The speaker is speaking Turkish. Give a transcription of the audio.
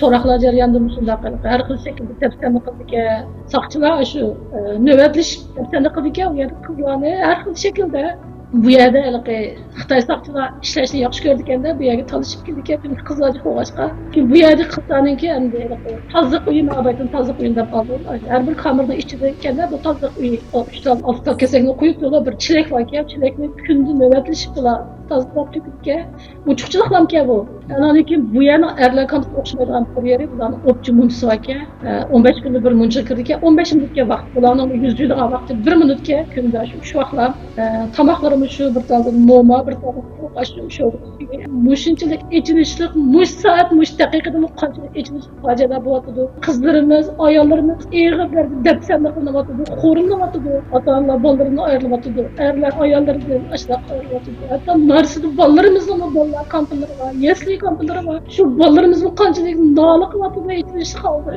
so'roqlar jarayonida shunday qilib har xil shaklda daftarni qildi ekan soqchilar shu e, navbatlashib daftarni qildi ekan u yerda qizlarni har xil shaklda bu yerda haligi xitoy soqchilar ishlashni yaxshi ko'rdi ekanda bu yerga talashib keldi ekan qizlarni qo'g'ashqa bu yerda qizlarniki endi haligi tozliq uyi navbatdan tozliq uyi deb qoldi har bir qamirni ichida ekanda bu tozliq uyi uchdan oltita kesakni qo'yib ular bir chelak bor ekan chelakni kunda navbatlashib ular tozalab to'kibga uchuqchiliklamkan bu. Andan keyin bu yerni erlar kampga o'xshamaydigan bir yeri bularni o'pchi munchisi bor ekan o'n besh kunda bir muncha kirdi ekan o'n besh minutga vaqt bularni yuz yildigan vaqti bir minutga kunda shu shu vaqtlar tomoqlarimiz shu bir tozda mo'ma bir tozda shu shu mushunchalik ichinishlik mush soat mush daqiqada qanchalik ichinishlik fojialar bo'lyotidi qizlarimiz ayollarimiz eg'irlar dapsanlar qilyotidi xo'rinlayotidi ota onalar bolalarini ayirlayotidi erlar ayollaridan hatto narsida bolalarimizni bolalar kampirlari bor yesli kampirlari bor shu bolalarimizni qanchalik nola qilyotidi ichinishlik qoldi